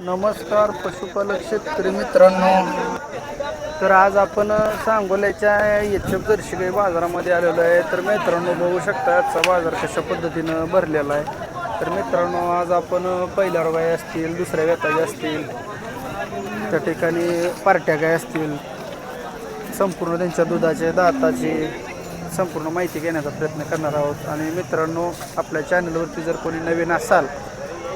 नमस्कार पशुपालक शेतकरी मित्रांनो. तर आज आपण सांगोल्याच्या एच एफ बाजारामध्ये आलेलो आहे. तर मित्रांनो बघू शकता आजचा बाजार कशा पद्धतीनं भरलेला आहे. तर मित्रांनो आज आपण पहिल्या गाय असतील दुसऱ्या व्यताई असतील त्या ठिकाणी पार्ट्या गाय असतील संपूर्ण त्यांच्या दुधाचे दाताची संपूर्ण माहिती घेण्याचा प्रयत्न करणार आहोत. आणि मित्रांनो आपल्या चॅनलवरती जर कोणी नवीन असाल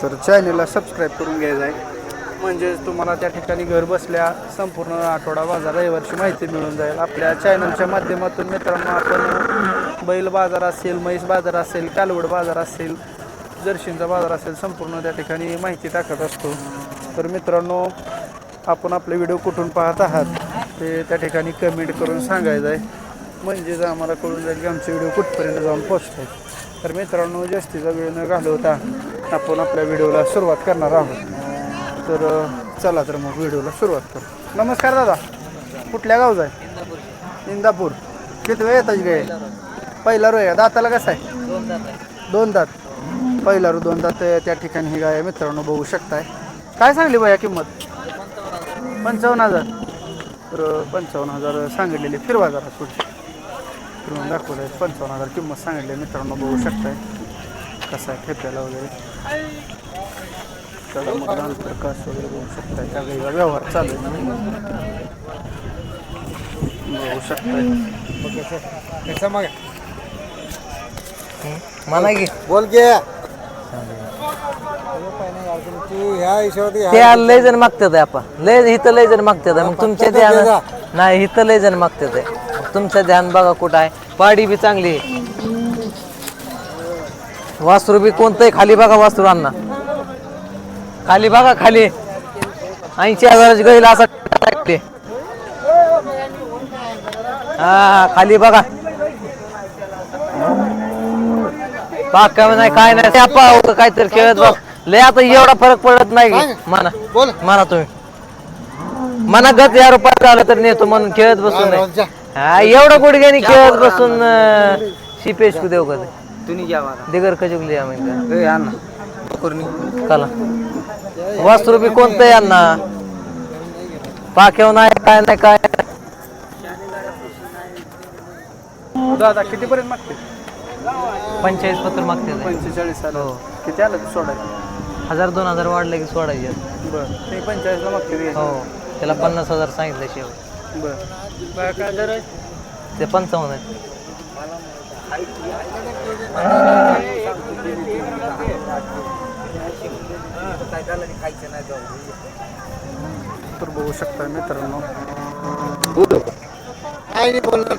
तर चॅनलला सबस्क्राईब करून घ्यायचं आहे. म्हणजेच तुम्हाला त्या ठिकाणी घर बसल्या संपूर्ण आठवडा बाजार रविवारची माहिती मिळून जाईल. आपल्या चॅनलच्या माध्यमातून मित्रांनो आपण बैल बाजार असेल म्हैस बाजार असेल कालवड बाजार असेल जर्शींचा बाजार असेल संपूर्ण त्या ठिकाणी माहिती टाकत असतो. तर मित्रांनो आपण आपले व्हिडिओ कुठून पाहत आहात ते त्या ठिकाणी कमेंट करून सांगायचं आहे. म्हणजेच आम्हाला कळून जाईल की आमचे व्हिडिओ कुठपर्यंत जाऊन पोचतो तर मित्रांनो जास्तीचा वेळ न घालवता आपण आपल्या व्हिडिओला सुरुवात करणार आहोत. तर चला तर मग व्हिडिओला सुरुवात करू. नमस्कार दादा. कुठल्या गावचा आहे? इंदापूर. किती वेळ येतात काय पहिला रो आहे दाताला कसं आहे? दोन दात. पहिला रो दोन दात आहे. त्या ठिकाणी ही गाय मित्रांनो बघू शकताय. काय सांगली बाया किंमत? पंचावन्न हजार. तर पंचावन्न हजार सांगितलेली फिरवा जरा पुढची फिरवून दाखवलं आहे पंचावन्न हजार किंमत सांगितली मित्रांनो बघू शकताय. कसं आहे? ठेप्याला वगैरे. वगैरे त्या व्यवहार चालू आहे मला की. बोल लय जण मागतात आपण लय इथं लय जण मागतात मग तुमच्या ध्यान नाही इथं लय जण मागतात मग तुमचं ध्यान बघा कुठं आहे. पाडी बी चांगली आहे. वासरू बी कोणतंही खाली बघा वासरू अण्णा खाली बघा खाली. ऐंशी हजाराची गैल असा हा खाली बघा. बाग नाही काय नाही. त्या पाहू काहीतरी खेळत बघ लय आता एवढा फरक पडत नाही. म्हणा. बोल. म्हणा तुम्ही. मना गत या रुपयात झालं तर नेतो म्हणून खेळत बसून. नाही हा एवढं गुडघ्याने खेळत बसून शिपेश देऊ का तुम्ही घ्या मला. दिगर खजुगली आम्ही ए अण्णा चला. वासरू बी कोणतं आहे यांना पाक्याव नाही काय नाही काय दादा कितीपर्यंत मागते? पंचेचाळीस पत्र मागते ते. पंचेचाळीस आलं. हो. किती आलं ते सोडायचं हजार दोन हजार वाढले की सोडायचे. बरं. ते पंचेचाळीसला मागते. हो. त्याला पन्नास हजार सांगितलं शेवट. बरं. बरं काय दर आहे? ते पंचावन्न आहेत. तर बघू शकता मित्रांनो. काय नाही बोलणार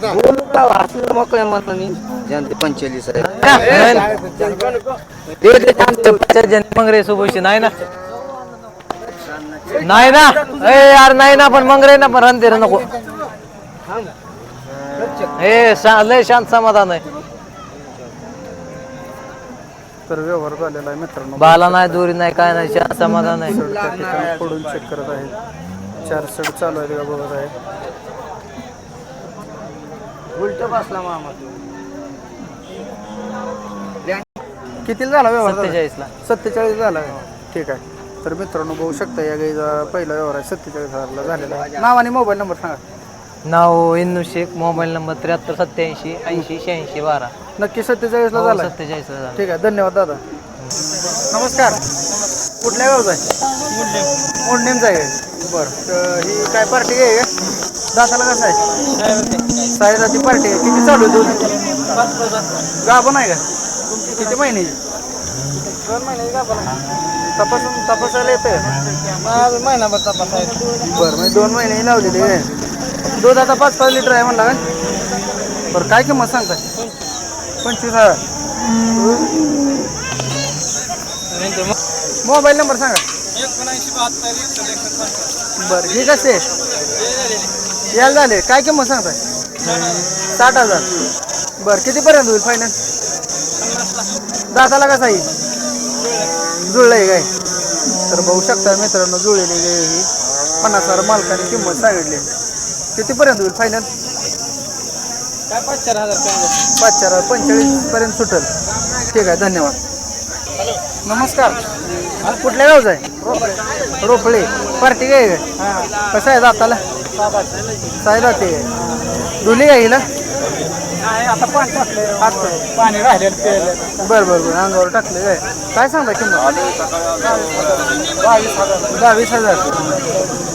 मंगरे सोबतची नाही ना? नाही ना? ए यार नाही ना पण मंगरे ना पण रणते नको. शा- लय शांत समाधान आहे. तर व्यवहार झालेला आहे मित्रांनो. बाला नाही दोरी नाही काय नाही शांत समाधान ठिकाणी फोडून चेक करत आहे चार सेट चालू आहे का बघत आहे. उलट बसला मामा. कितीला झाला व्यवहार दादा? सत्तेचाळीस ला सत्तेचाळीस झाला? ठीक आहे. तर मित्रांनो बघू शकता या गाईचा पहिला व्यवहार आहे. सत्तेचाळीस हजारला झालेला आहे. नाव आणि मोबाईल नंबर सांगा. नाव इन्नू शेख मोबाईल नंबर त्र्याहत्तर सत्याऐंशी ऐंशी शहाऐंशी बारा. नक्की सत्तेचाळीसला हो, झाला? सत्तेचाळीस ला झाला. ठीक आहे धन्यवाद दादा. नमस्कार. कुठल्या गावचा आहे? मोडणीमचा आहे बरं तर ही काय पार्टी आहे का? दाताला कसं आहे? साडेदाची पार्टी आहे. किती चालू आहे दूध गाभण आहे का? किती महिन्याची दोन महिन्याची गाभण. तपासून तपासायला येतं महिनाभर तपासायचं बरं म्हणजे दोन महिने लावलेली आहे. दूध आता पाच पाच लिटर आहे म्हणला काय बरं काय किंमत सांगताय? पंचवीस हजार. मोबाईल नंबर सांगा. बरं हे कसे? यायला झाले. काय किंमत सांगताय? साठ हजार. बरं कितीपर्यंत होईल फायनल दाताला कसा येईल? जुळलंय काय? तर बघू शकता मित्रांनो जुळलेली पन्नास हजार मालकाने किंमत सांगितली. कितीपर्यंत होईल फायनल काय पाच चार हजार पाच चार पंचेचाळीस पर्यंत सुटेल. ठीक आहे धन्यवाद. नमस्कार. कुठल्या गावचा आहे? रोपळे. पार्टी काय काय कसं आहे दाताला? साय जाते धुली काय हिला? आता पाणी टाकलं पाणी बरं बरं बरं. अंगावर टाकलं काय? काय सांगता किंमत? दहावीस हजार.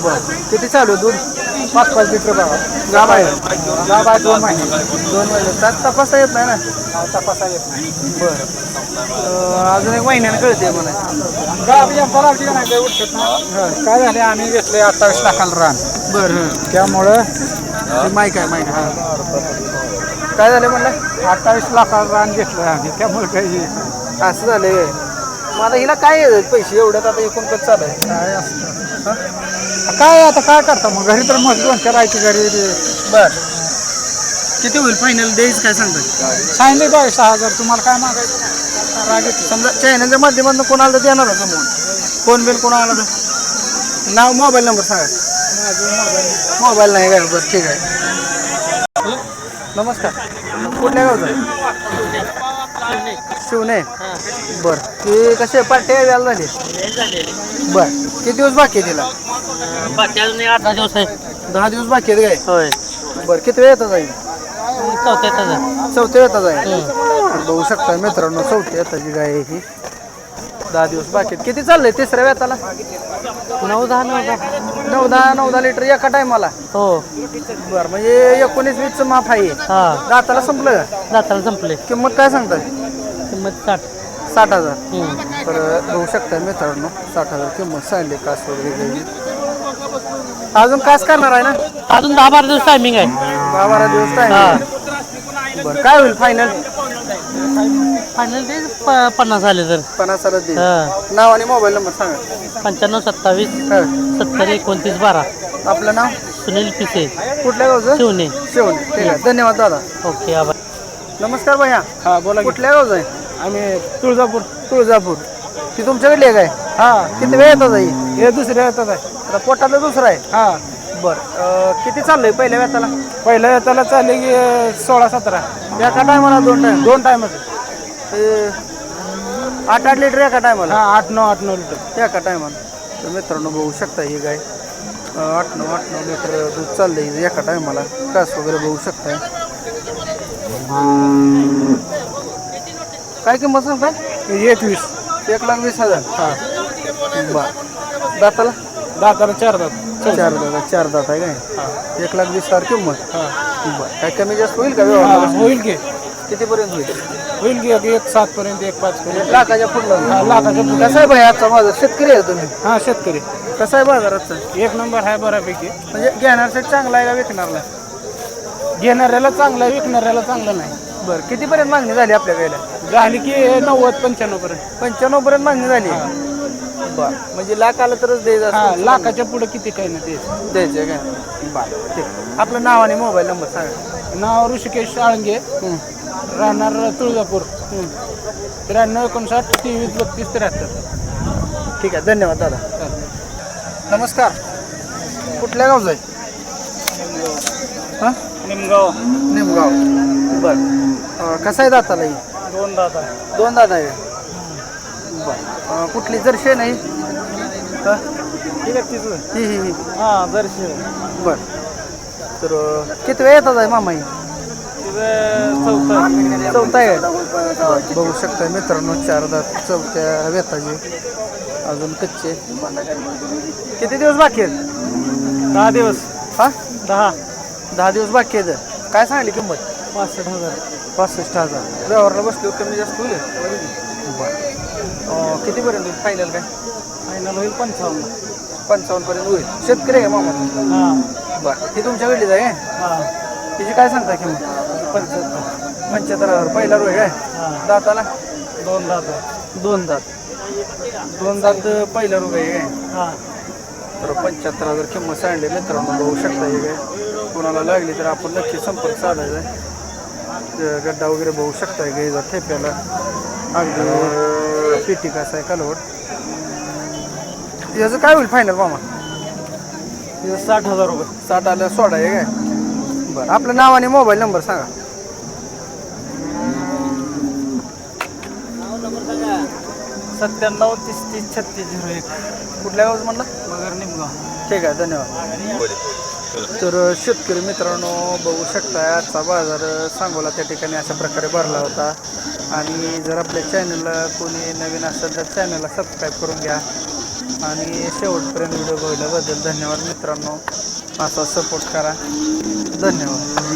बरं. किती चालू दूध? पाच पाच लिटर बघा गाव आहे. गाव आहे दोन महिने. दोन महिने. त्यात तपासता येत नाही ना? तपासा येत नाही. बरं. अं, अजून एक महिन्याने कळते का नाही? ते उठत नाही. काय झाले? आम्ही घेतले अठ्ठावीस लाखाला रान. बरं त्यामुळं ते माईक आहे माईक हां. काय झालं म्हणलं? अठ्ठावीस लाखाला रान घेतलं आम्ही. त्यामुळे काही असं झालंय. मला हिला काय पैसे एवढ्यात आता एकूण कसं चालू आहे. काय असतं? काय आता काय करता मग? घरी तर मग दोन चार आहे घरी बर. किती होईल फायनल द्यायचं काय सांगतात सांगितले बाय सहा हजार. तुम्हाला काय मागायचं राग येतो. समजा चॅनलच्या माध्यमातून कोणाला तर देणार का म्हणून फोन बिल कोणाला तर? नाव मोबाईल नंबर सांगा. मोबाईल नाही काय बरं ठीक आहे. नमस्कार. कुठल्या गावचा आहे? शिवणे बर. ते कसे पार्टी व्याला झाली? बर. किती दिवस बाकी आहे तिला? आठ दिवस आहे. दहा दिवस बाकी आहेत काय? होय. बर. किती वेळ येतात जाईल चौथ्या येतात जाईल बघू शकता मित्रांनो चौथ्या येताची गाय आहे ही. दहा दिवस बाकी आहेत. किती चाललंय तिसऱ्या वेताला? नऊ दहा नऊ दहा. नऊ दहा नऊ दहा लिटर एका टायमाला. हो. बर म्हणजे एकोणीस वीसचं माफ आहे. हा. दाताला संपलं का? दाताला संपले. किंमत काय सांगतात किंमत साठ. साठ हजार. तर बघू शकता मित्रांनो साठ हजार किंमत सांगली कास वगैरे घ्यायची अजून कास करणार आहे ना? अजून दहा बारा दिवस टायमिंग आहे. दहा बारा दिवस टाइम बरं काय होईल फायनल फायनल ते प- पन्नास आले तर. पन्नास हजार देईल. हा. नाव आणि मोबाईल नंबर सांगा. पंच्याण्णव सत्तावीस हा. सत्तर एकोणतीस बारा. आपलं नाव? सुनील पिसे. कुठल्या गावचं? शिवणे शेवण ठीक आहे. धन्यवाद दादा. ओके आभार. नमस्कार भैया. हा बोला की. कुठल्या गावचं आहे? आम्ही तुळजापूर. तुळजापूर. ती तुमच्याकडली आहे काय? हा. किती वेळ येतात जाई हे दुसऱ्या येतात आहे. आता पोटातलं दुसरं आहे? हा. बरं. अं, किती चाललंय पहिल्या वेताला? पहिल्या येताला चालले की अं, सोळा सतरा. एका टायमाला दोन टाइम दोन टायमच आठ आठ लिटर एका टायमाला हा आठ नऊ आठ नऊ लिटर. एका टायमाला तर मित्रांनो बघू शकता ही गाय आठ नऊ आठ नऊ लिटर दूध चाललंय एका टायमाला कास वगैरे बघू शकताय काय किंमत सांगताय एकवीस. एक लाख वीस हजार. हा. बर. दाताला? दाताला चार दात. चार दाता. चार दात आहे काय? एक लाख वीस हजार किंमत. हा. बरं. काय कमी जास्त होईल का होईल की. कितीपर्यंत होईल? होईल की एक- एक सात पर्यंत एक पाच पर्यंत. लाखाच्या पुढला. हा, लाखाच्या पुढं. कसं आहे भाई आजचा माझा शेतकरी आहे तुम्ही? हा शेतकरी. कसं आहे बाजाराचा एक नंबर आहे बऱ्यापैकी. म्हणजे घेण्यासाठी चांगला आहे का विकणारला? घेणाऱ्याला चांगला विकणाऱ्याला चांगलं नाही. बरं कितीपर्यंत मागणी झाली आपल्या गायला? झाली की नव्वद पंच्याण्णव पर्यंत. पंच्याण्णव पर्यंत मागणी झाली? बरं म्हणजे लाख आलं तरच द्यायचं हा असतं. लाखाच्या पुढे किती काही नाही ते द्यायचं आहे काय बरं ठीक. आपलं नाव आणि मोबाईल नंबर सांगा. नाव ऋषिकेश आळंगे. हं. राहणार तुळजापूर. त्र्याण्णव एकोणसाठ तेवीस बत्तीस त्र्याहत्तर. ठीक आहे धन्यवाद दादा. नमस्कार. कुठल्या गावचं आहे? हां? निमगाव. निमगाव. बरं. अं, कसं आहे दाताला ही? दोन दादा दोन दादा आहे. बरं अं, कुठली? जर्शी नाही हं? ही ही ही हा. दर्शन बर. तर अं, किती वेळ येतात आहे मामा ही? चौथा. चौथा आहे. बघू शकता मित्रांनो चार दात चौथ्या वेताचे अजून कच्चे. किती दिवस बाकी आहेत? दहा दिवस. हा? दहा. दहा दिवस बाकी आहेत. काय सांगली किंमत? पासष्ट हजार. पासष्ट हजार. व्यवहारला बसल्यावर कमी जास्त होईल. बरं. कितीपर्यंत होईल? फायनल काय? फायनल होईल पंचावन्न. पंचावन्न पर्यंत होईल. शेतकरी आहे मामा. हा. बरं. ही तुमच्याकडलीच आहे? हा. तिची काय सांगता किंमत? पंच्याहत्तर पंच्याहत्तर हजार. पहिला रोय काय? हा दाताला? दोन दादा दोन दात. दोन दात पहिला रुपये आहे काय? हा. तर पंच्याहत्तर हजार किंमत सांगली मित्रांनो बघू शकता हे काय? कोणाला लागली तर आपण नक्की संपर्क साधायचा. आहे गड्डा वगैरे बघू शकताय गाईचा ठेप्याला. अगदी पेटी कसा आहे कालवट याचं काय होईल फायनल मामा? साठ हजार रुपये. साठ आलं सोडा आहे काय? बरं आपलं नाव आणि मोबाईल नंबर सांगा. सत्त्याण्णव तीस तीस छत्तीस झिरो एक. कुठल्या गावात म्हणलं? वगैरे निमगाव. ठीक आहे धन्यवाद. तर शेतकरी मित्रांनो बघू शकता आजचा बाजार सांगोला त्या ठिकाणी अशा प्रकारे भरला होता. आणि जर आपल्या चॅनलला कोणी नवीन असेल तर चॅनलला सबस्क्राईब करून घ्या. आणि शेवटपर्यंत व्हिडिओ बघितल्याबद्दल धन्यवाद मित्रांनो. असा सपोर्ट करा. धन्यवाद.